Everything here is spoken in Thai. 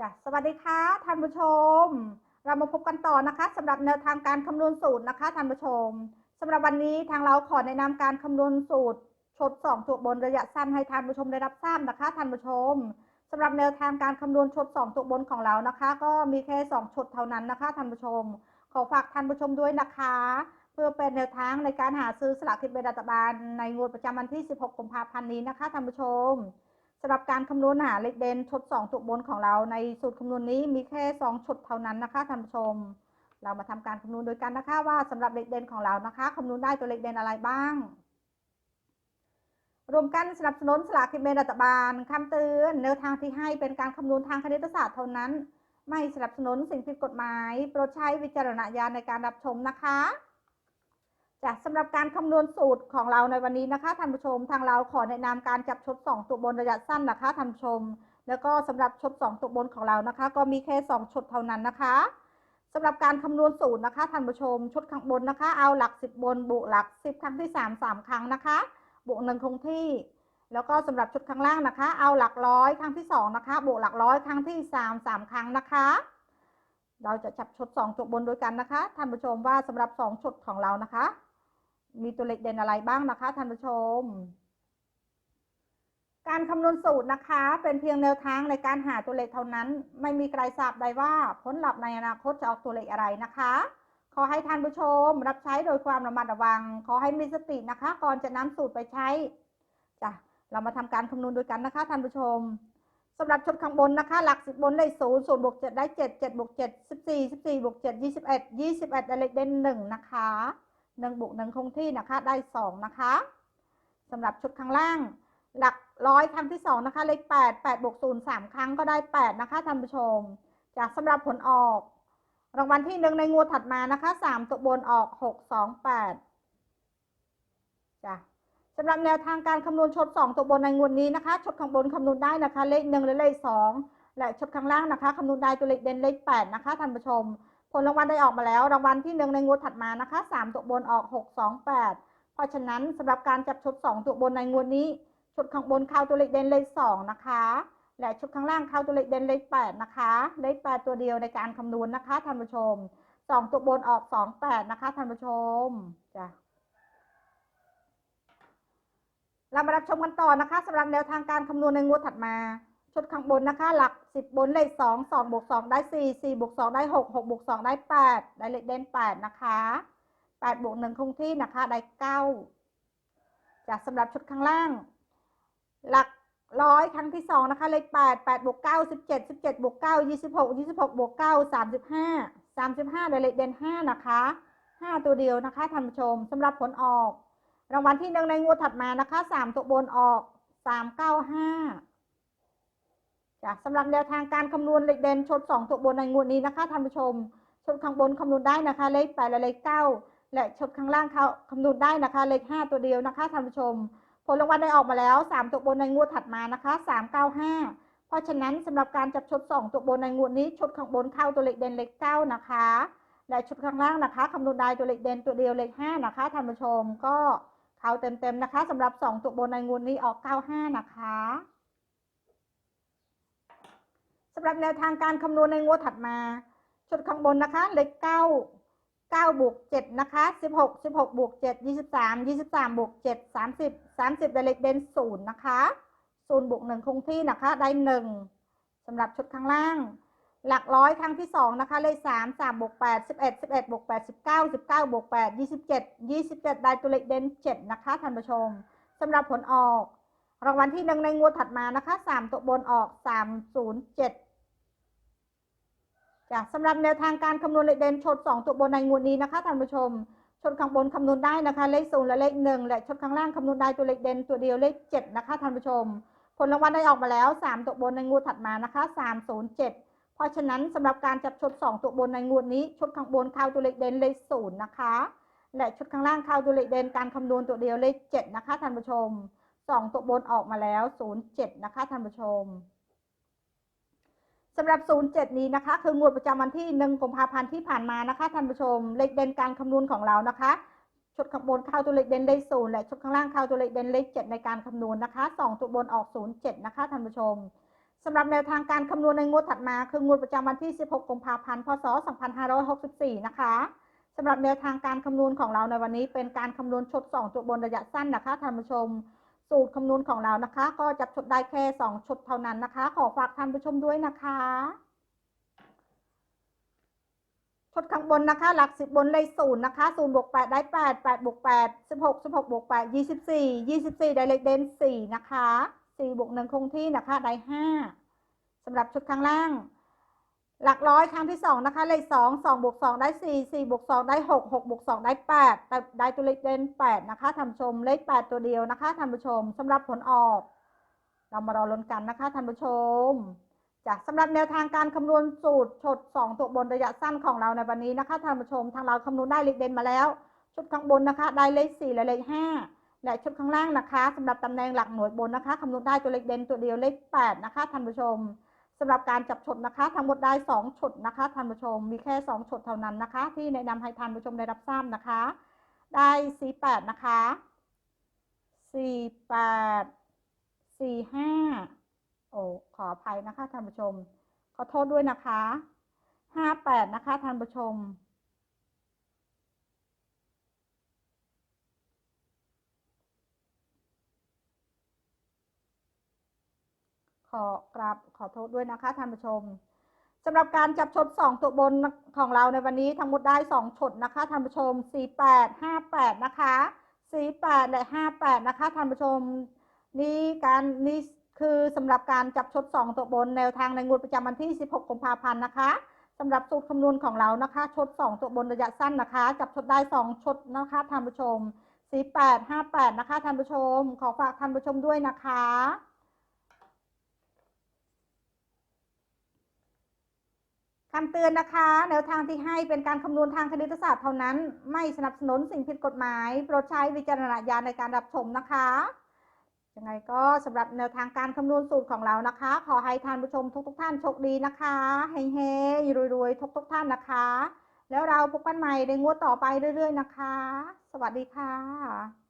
จ้ะสวัสดีค่ะท่านผู้ชม เรามาพบกันต่อนะคะสำหรับแนวทางการคำนวณสูตรนะคะท่านผู้ชมสำหรับวันนี้ทางเราขอแนะนำการคำนวณสูตรชดสองตัวบนระยะสั้นให้ท่านผู้ชมได้รับทราบนะคะท่านผู้ชมสำหรับแนวทางการคำนวณชดสองตัวบนของเรานะคะ ก็มีแค่สองชดเท่านั้นนะคะท่านผู้ชม ขอฝากท่านผู้ชมด้วยนะคะ เพื่อเป็นแนวทางในการหาซื้อสลากกินแบ่งรัฐบาลในงวดประจำวันที่ 16 กุมภาพันธ์นี้นะคะท่านผู้ชมำหรับการคำนวณหาเลขเด่นชด2ตัวบนของเราในสูตรคำนวณนี้มีแค่ 2ชดเท่านั้นนะคะท่านผู้ชม เรามาทำการคำนวณโดยกันนะคะว่าสำหรับเลขเด่นของเรานะคะคำนวณได้ตัวเลขเด่นอะไรบ้าง รวมกันสนับสนุนสลากกินแบ่งรัฐบาลคำเตือนแนวทางที่ให้เป็นการคำนวณทางคณิตศาสตร์เท่านั้น ไม่สนับสนุนสิ่งผิดกฎหมาย โปรดใช้วิจารณญาณในการรับชมนะคะ จ้ะสำหรับการคำนวณสูตรของเราในวันนี้นะคะท่านผู้ชม ทางเราขอแนะนำการจับชด 2 ตัวบนระยะสั้นนะคะท่านผู้ชม แล้วก็สำหรับชด 2 ตัวบนของเรานะคะ ก็มีแค่ 2 ชดเท่านั้นนะคะสำหรับการคำนวณสูตรนะคะท่านผู้ชมชุดข้างบนนะคะ เอาหลัก 10 บนบวกหลัก 10 ครั้งที่ 3 3 ครั้งนะคะ บวกหนึ่งคงที่ แล้วก็สำหรับชุดข้างล่างนะคะ เอาหลักร้อยครั้งที่สองนะคะ บวกหลักร้อยครั้งที่สามสามครั้งนะคะเราจะจับชดสองจุดบนด้วยกันนะคะท่านผู้ชมว่าสำหรับสองชุดของเรานะคะ มีตัวเลขเด่นอะไรบ้างนะคะท่านผู้ชม การคำนวณสูตรนะคะ เป็นเพียงแนวทางในการหาตัวเลขเท่านั้น ไม่มีใครทราบได้ว่าผลลัพธ์ในอนาคตจะออกตัวเลขอะไรนะคะ ขอให้ท่านผู้ชม รับใช้โดยความระมัดระวัง ขอให้มีสตินะคะ ก่อนจะนำสูตรไปใช้จ้ะเรามาทำการคำนวณด้วยกันนะคะท่านผู้ชมสำหรับชุดข้างบนนะคะ หลักสิบบนได้ศูนย์ศูนย์บวกเจ็ดได้เจ็ดเจ็ดบวกเจ็ดสิบสี่สิบสี่บวกเจ็ดยี่สิบเอ็ดยี่สิบเอ็ดได้เลขเด่นหนึ่งนะคะ หนึ่งบวกหนึ่งคงที่นะคะได้สองนะคะสำหรับชุดข้างล่าง หลักร้อยครั้งที่สองนะคะเลขแปดแปดบวกศูนย์สามครั้งก็ได้แปดนะคะท่านผู้ชม จากสำหรับผลออก รางวัลที่หนึ่งในงวดถัดมานะคะสามตัวบนออกหกสองแปดจ้ะสำหรับแนวทางการคำนวณชด 2 ตัวบนในงวดนี้นะคะชดข้างบนคำนวณได้นะคะ เลขหนึ่งและเลขสองและชดข้างล่างนะคะคำนวณได้ตัวเลขเด่นเลข 8 นะคะท่านผู้ชม ผลรางวัลได้ออกมาแล้ว รางวัลที่หนึ่งในงวดถัดมานะคะ3ตัวบนออก6 2 8เพราะฉะนั้นสำหรับการจับชุด2ตัวบนในงวดนี้ ชุดข้างบนเข้าตัวเลขเด่นเลข2นะคะ และชุดข้างล่างเข้าตัวเลขเด่นเลข8นะคะเลข8ตัวเดียวในการคำนวณนะคะท่านผู้ชม2ตัวบนออก2 8นะคะท่านผู้ชมจ้ะเรามารับชมกันต่อนะคะสำหรับแนวทางการคำนวณในงวดถัดมา ชุดข้างบนนะคะ หลัก 10 บนเลข2 2บวก2ได้ 4 4บวก2ได้ 6 6บวก2ได้ 8 ได้เลขเด่น8 นะคะ 8บวก1คงที่นะคะ ได้ 9จากสำหรับชุดข้างล่าง หลักร้อยครั้งที่2นะคะเลข8 8บวก9 17 17บวก9 26 26บวก9 35 35ได้เลขเด่น5นะคะ5 ตัวเดียวนะคะท่านผู้ชมสำหรับผลออก รางวัลที่หนึ่งในงวดถัดมานะคะสามตัวบนออกสามเก้าห้า จ้ะสำหรับแนวทางการคำนวณเลขเด่นชดสองตัวบนในงวดนี้นะคะท่านผู้ชมชดข้างบนคำนวณได้นะคะ เลขแปดและเลขเก้าและชดข้างล่างเขาคำนวณได้นะคะ เลขห้าตัวเดียวนะคะท่านผู้ชม ผลรางวัลได้ออกมาแล้วสามตัวบนในงวดถัดมานะคะสามเก้าห้าเพราะฉะนั้นสำหรับการจับชดสองตัวบนในงวดนี้ชดข้างบนเข้าตัวเลขเด่นเลขเก้านะคะ และชุดข้างล่างนะคะคำนวณได้ตัวเลขเด่นตัวเดียวเลขห้านะคะท่านผู้ชมก็เข้าเต็มๆนะคะสำหรับ 2 ตัวบนในงวดนี้ออก 95 นะคะ สำหรับแนวทางการคำนวณในงวดถัดมา ชุดข้างบนนะคะ เลข9 9บวก7นะคะ16 16บหกบวก7 23 23บสามยี่สิบสามบวก7 30 30ได้เลขเด่น0นย์นะคะ0บวก1คงที่นะคะ ได้1สำหรับชุดข้างล่าง หลักร้อยครั้งที่สองนะคะเลขสามสามบวกแปดสิบเอ็ดสิบเอ็ดบวกแปดสิบเก้าสิบเก้าบวกแปดยี่สิบเจ็ดยี่สิบเจ็ดได้ตัวเลขเด่นเจ็ดนะคะท่านผู้ชมสำหรับผลออก รางวัลที่หนึ่งในงวดถัดมานะคะสามตัวบนออกสามศูนย์เจ็ด จ้ะสำหรับแนวทางการคำนวณเลขเด่นชดสองตัวบนในงวดนี้นะคะท่านผู้ชม ชดข้างบนคำนวณได้นะคะ เลขศูนย์และเลขหนึ่งและชดข้างล่างคำนวณได้ตัวเลขเด่นตัวเดียวเลขเจ็ดนะคะท่านผู้ชม ผลรางวัลได้ออกมาแล้วสามตัวบนในงวดถัดมานะคะสามศูนย์เจ็ดเพราะฉะนั้นสำหรับการจับชด 2 ตัวบนในงวดนี้ชุดข้างบนเข้าตัวเลขเด่นเลขศูนย์นะคะ และชุดข้างล่างเข้าตัวเลขเด่นการคำนวณตัวเดียวเลข 7 นะคะท่านผู้ชม 2 ตัวบนออกมาแล้ว 07 นะคะท่านผู้ชม สำหรับ 07 นี้นะคะ คืองวดประจำวันที่ 1กุมภาพันธ์ที่ผ่านมานะคะท่านผู้ชม เลขเด่นการคำนวณของเรานะคะ ชุดข้างบนเข้าตัวเลขเด่นเลขศูนย์และชุดข้างล่างเข้าตัวเลขเด่นเลข 7 ในการคำนวณนะคะ2ตัวบนออก 07 นะคะท่านผู้ชมสำหรับแนวทางการคำนวณในงวดถัดมา คืองวดประจำวันที่ 16 กุมภาพันธ์ พศ 2564 นะคะสำหรับแนวทางการคำนวณของเราในวันนี้เป็นการคำนวณชุด 2 ตัวบนระยะสั้นนะคะท่านผู้ชม สูตรคำนวณของเรานะคะ ก็จับชดได้แค่ 2ชดเท่านั้นนะคะ ขอฝากท่านผู้ชมด้วยนะคะชดข้างบนนะคะ หลักสิบบนเลยศูนย์นะคะศูนย์บวกแปดได้แปดแปดบวกแปดสิบหกสิบหกบวกแปดยี่สิบสี่ยี่สิบสี่ได้เลขเด่นสี่นะคะสี่บวกหนึ่งคงที่นะคะได้ห้าสำหรับชุดข้างล่าง หลักร้อยครั้งที่สองนะคะ เลขสองสองบวกสองได้สี่สี่บวกสองได้หกหกบวกสองได้แปดแต่ได้ตัวเลขเด่นแปดนะคะท่านผู้ชมเลขแปดตัวเดียวนะคะท่านผู้ชมสำหรับผลออก เรามารอลุ้นกันนะคะท่านผู้ชมจ้ะสำหรับแนวทางการคำนวณสูตรชด2 ตัวบนระยะสั้นของเราในวันนี้นะคะท่านผู้ชมทางเราคำนวณได้เลขเด่นมาแล้ว ชุดข้างบนนะคะ ได้เลข 4 และเลข 5 และชุดข้างล่างนะคะสำหรับตำแหน่งหลักหน่วยบนนะคะคำนวณได้ตัวเลขเด่นตัวเดียวเลข 8 นะคะท่านผู้ชมำหรับการจับฉดนะคะ ทั้งหมดได้2ชดนะคะท่านผู้ชม มีแค่2ชดเท่านั้นนะคะ ที่แนะนำให้ท่านผู้ชมได้รับทราบนะคะ ได้48นะคะ48 45โอ้ขออภัยนะคะท่านผู้ชม ขอโทษด้วยนะคะห้าแปดนะคะท่านผู้ชม อกราบขอโทษด้วยนะคะท่านผู้ชมสำหรับการจับชดสองตัวบนของเราในวันนี้ทั้งหมดได้สองชดนะคะท่านผู้ชมสี่แปดห้าแปดนะคะสี่แปดและห้าแปดนะคะท่านผู้ชมนี่การนี่คือสำหรับการจับชด 2 ตัวบนแนวทางในงวดประจำวันที่ 16 กุมภาพันธ์นะคะสำหรับสูตรคำนวณของเรานะคะ ชด 2 ตัวบนระยะสั้นนะคะ จับชดได้ 2 ชดนะคะท่านผู้ชม 48 58 นะคะท่านผู้ชม ขอฝากท่านผู้ชมด้วยนะคะ คำเตือนนะคะ แนวทางที่ให้เป็นการคำนวณทางคณิตศาสตร์เท่านั้น ไม่สนับสนุนสิ่งผิดกฎหมาย โปรดใช้วิจารณญาณในการรับชมนะคะยังไงก็สำหรับแนวทางการคำนวณสูตรของเรานะคะ ขอให้ท่านผู้ชมทุกๆทท่านโชคดีนะคะเฮงๆรวยๆทุกๆทท่านนะคะ แล้วเราพบกันใหม่ในงวดต่อไปเรื่อย ๆ นะคะ สวัสดีค่ะ